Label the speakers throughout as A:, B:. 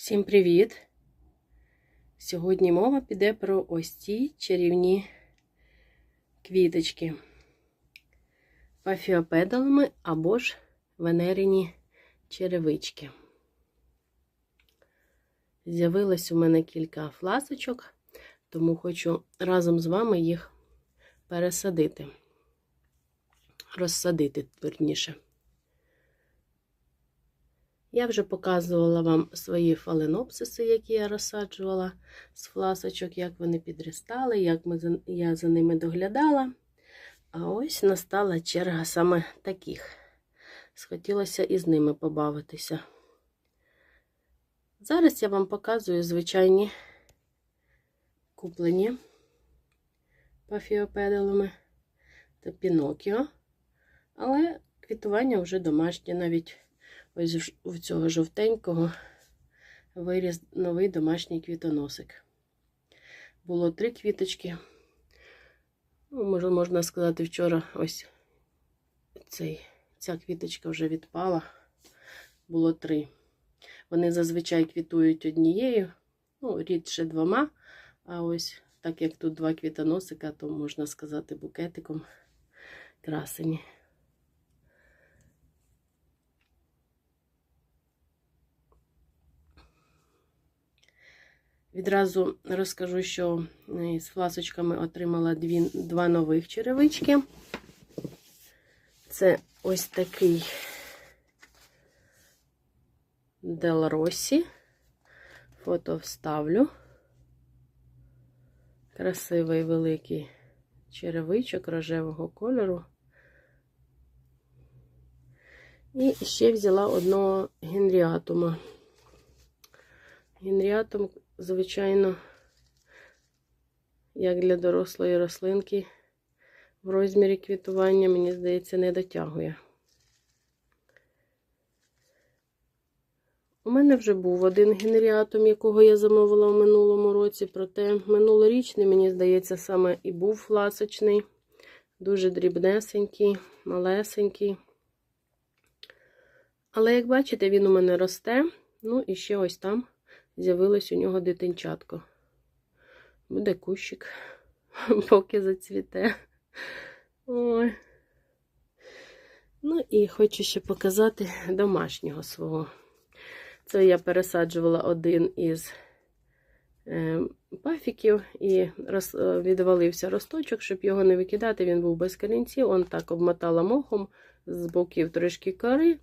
A: Всім привіт! Сьогодні мова піде про ось ці чарівні квіточки пафіопедалами або ж венеріні черевички. З'явилось у мене кілька фласочок, тому хочу разом з вами їх пересадити, розсадити, верніше. Я вже показувала вам свої фаленопсиси, які я розсаджувала з фласочок, як вони підростали, як ми я за ними доглядала. А ось настала черга саме таких. Схотілося і з ними побавитися. Зараз я вам показую звичайні куплені пафіопедалами та Пінокіо, але квітування вже домашнє навіть. Ось у цього жовтенького виріс новий домашній квітоносик. Було три квіточки. Ну, може, можна сказати, вчора ось цей, ця квіточка вже відпала. Було три. Вони зазвичай квітують однією, ну, рідше двома. А ось так як тут два квітоносика, то можна сказати букетиком красені. Відразу розкажу, що з фласочками отримала дві, два нових черевички. Це ось такий Делросі. Фото вставлю. Красивий великий черевичок рожевого кольору. І ще взяла одного генріатума. Генріатум звичайно, як для дорослої рослинки, в розмірі квітування, мені здається, не дотягує. У мене вже був один генеріатум, якого я замовила в минулому році, проте минулорічний, мені здається, саме і був фласочний, дуже дрібнесенький, малесенький. Але, як бачите, він у мене росте. Ну, і ще ось там з'явилось у нього дитинчатко. Буде кущик, поки зацвіте. Ой. Ну і хочу ще показати домашнього свого. Це я пересаджувала один із е, пафіків і роз, відвалився росточок, щоб його не викидати, він був без корінців. Он так обмотала мохом з боків трішки кори.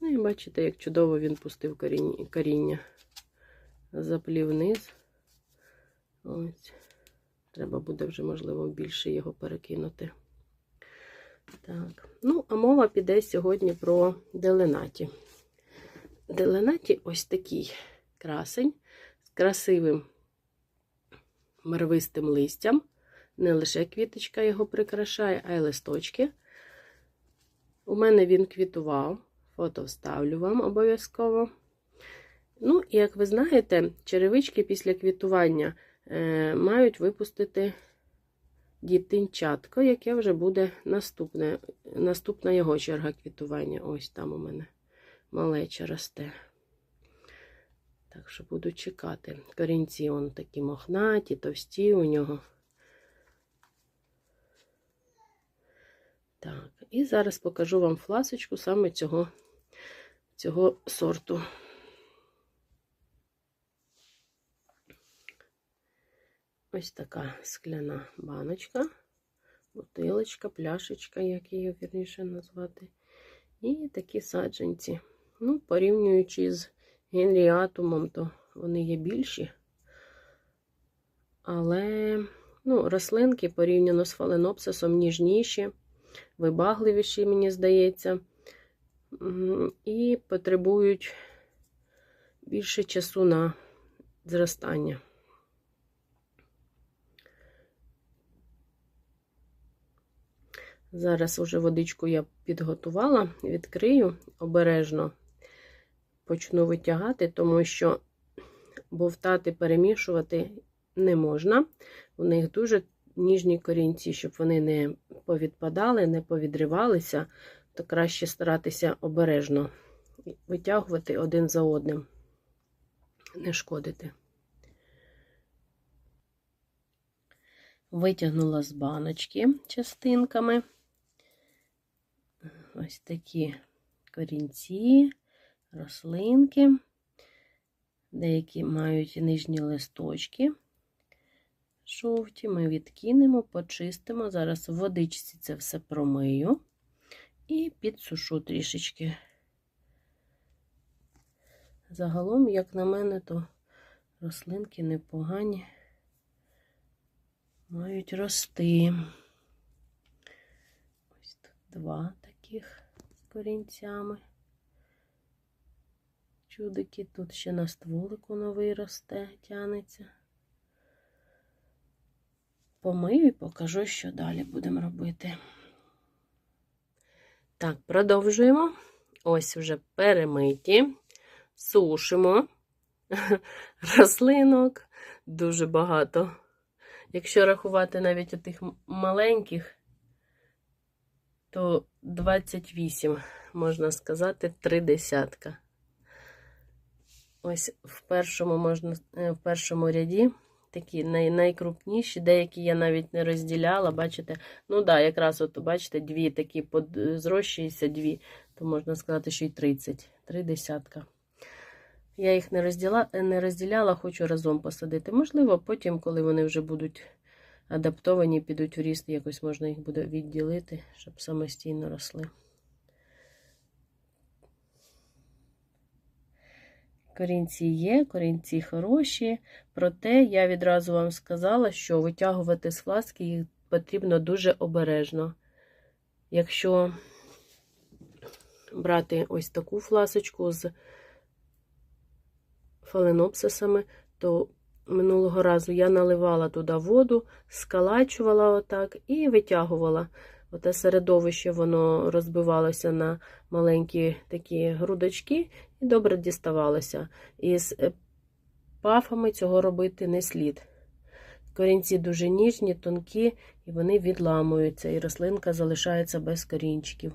A: Ну і бачите, як чудово він пустив коріння заплів вниз. Ось. Треба буде вже, можливо, більше його перекинути. Так, ну, а мова піде сьогодні про деленаті. Деленаті ось такий красень з красивим марвистим листям. Не лише квіточка його прикрашає, а й листочки. У мене він квітував, фото вставлю вам обов'язково. Ну, і як ви знаєте, черевички після квітування е, мають випустити дітинчатко, яке вже буде наступне, наступна його черга квітування. Ось там у мене малеча росте. Так що буду чекати. Корінці он такі мохнаті, товсті у нього. Так, і зараз покажу вам фласочку саме цього, цього сорту. Ось така скляна баночка, бутилочка, пляшечка, як її вірніше назвати. І такі саджанці. Ну, порівнюючи з генріатумом, то вони є більші. Але ну, рослинки порівняно з фаленопсисом ніжніші, вибагливіші, мені здається, і потребують більше часу на зростання. Зараз уже водичку я підготувала, відкрию обережно почну витягати, тому що бовтати, перемішувати не можна. У них дуже ніжні корінці, щоб вони не повідпадали, не повідривалися, то краще старатися обережно витягувати один за одним. не шкодити. Витягнула з баночки частинками. Ось такі корінці, рослинки. Деякі мають нижні листочки. Жовті, ми відкинемо, почистимо. Зараз в водичці це все промию і підсушу трішечки. Загалом, як на мене, то рослинки непогані мають рости. Ось тут два таких з корінцями. Чудики, тут ще на стволику новий росте, тянеться. Помию і покажу, що далі будемо робити. Так, продовжуємо. Ось вже перемиті, сушимо рослинок дуже багато. Якщо рахувати навіть тих маленьких, то 28, можна сказати, три десятка. Ось в першому можна, в першому ряді такі най, найкрупніші, деякі я навіть не розділяла, бачите? Ну да, якраз от, бачите, дві такі под, зрощуються, дві, то можна сказати, що й 30, три десятка. Я їх не розділа, не розділяла, хочу разом посадити. Можливо, потім, коли вони вже будуть адаптовані, підуть в ріст, якось можна їх буде відділити, щоб самостійно росли. Корінці є, корінці хороші, проте я відразу вам сказала, що витягувати з фласки їх потрібно дуже обережно. Якщо брати ось таку фласочку з фаленопсисами, то минулого разу я наливала туди воду, скалачувала отак і витягувала. Оте середовище воно розбивалося на маленькі такі грудочки і добре діставалося. І з е, пафами цього робити не слід. Корінці дуже ніжні, тонкі, і вони відламуються, і рослинка залишається без корінчиків.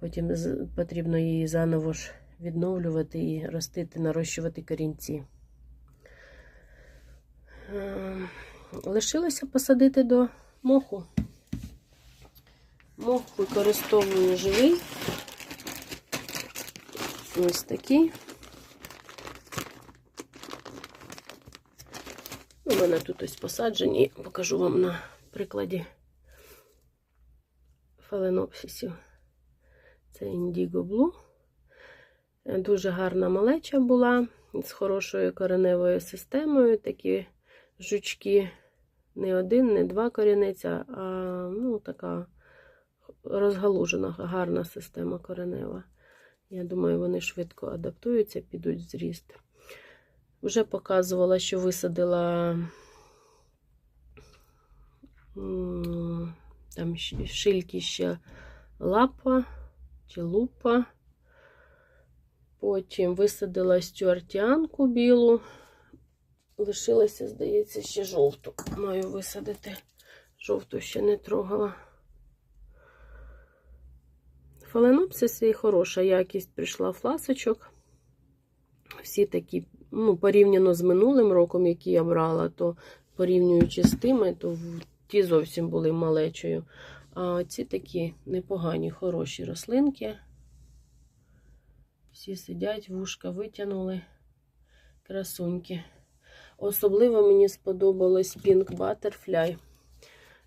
A: Потім потрібно її заново ж відновлювати і ростити, нарощувати корінці. Ем, лишилося посадити до моху. Мох використовую живий. Ось такий. У мене тут ось посаджені, покажу вам на прикладі фаленопсисів. Це Indigo Blue. Дуже гарна малеча була з хорошою кореневою системою. Такі жучки не один, не два корінеця, а ну, така розгалужена, гарна система коренева. Я думаю, вони швидко адаптуються, підуть зріст. Вже показувала, що висадила там шильки ще лапа чи лупа. Потім висадила стюартіанку білу. Лишилася, здається, ще жовту. Маю висадити. Жовту ще не трогала. Фаленопсис і хороша якість прийшла фласочок. Всі такі, ну, порівняно з минулим роком, який я брала, то порівнюючи з тими, то ті зовсім були малечою. А ці такі непогані, хороші рослинки. Всі сидять, вушка витягнули красуньки. Особливо мені сподобалось Pink Butterfly.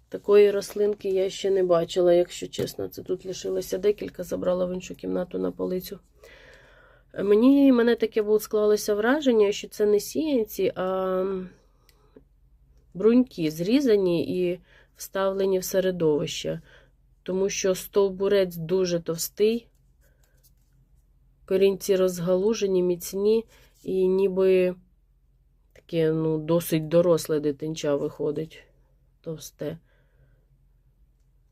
A: Такої рослинки я ще не бачила, якщо чесно. Це тут лишилося декілька, забрала в іншу кімнату на полицю. Мені мене таке було склалося враження, що це не сіянці, а бруньки зрізані і вставлені в середовище. Тому що стовбурець дуже товстий, корінці розгалужені, міцні, і ніби таке ну, досить доросле дитинча виходить товсте.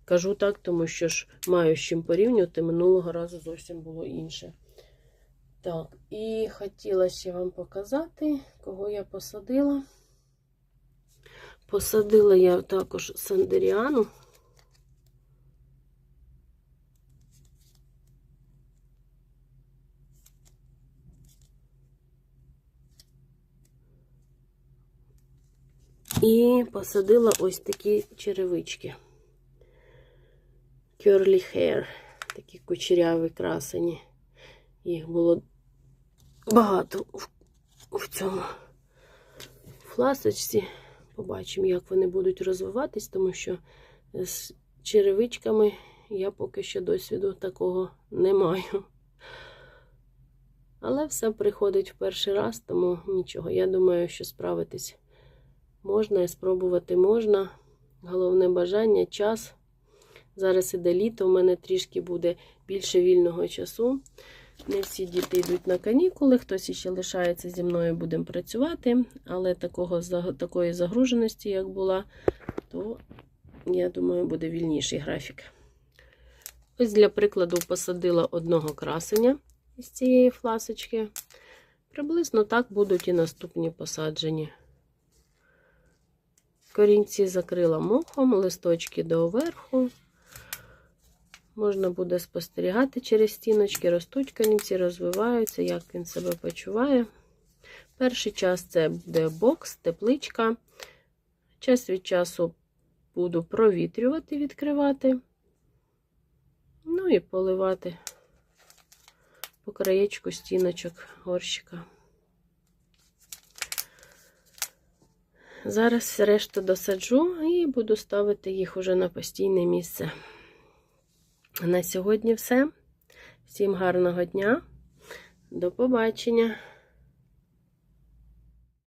A: Кажу так, тому що ж маю з чим порівнювати, минулого разу зовсім було інше. Так, і хотіла ще вам показати, кого я посадила. Посадила я також Сандеріану. І посадила ось такі черевички. Curly hair. Такі кучеряві красені. Їх було багато в, в цьому фласочці. Побачимо, як вони будуть розвиватись, тому що з черевичками я поки що досвіду такого не маю. Але все приходить в перший раз, тому нічого. Я думаю, що справитись можна і спробувати можна. Головне бажання, час. Зараз іде літо, у мене трішки буде більше вільного часу. Не всі діти йдуть на канікули, хтось іще лишається зі мною, будемо працювати, але такого, такої загруженості, як була, то, я думаю, буде вільніший графік. Ось для прикладу посадила одного красення із цієї фласочки. Приблизно так будуть і наступні посаджені. Корінці закрила мохом, листочки доверху. Можна буде спостерігати через стіночки, ростуть корінці, розвиваються, як він себе почуває. Перший час це буде бокс, тепличка. Час від часу буду провітрювати, відкривати. Ну і поливати по краєчку стіночок горщика. Зараз решту досаджу і буду ставити їх уже на постійне місце. На сьогодні все. Всім гарного дня. До побачення!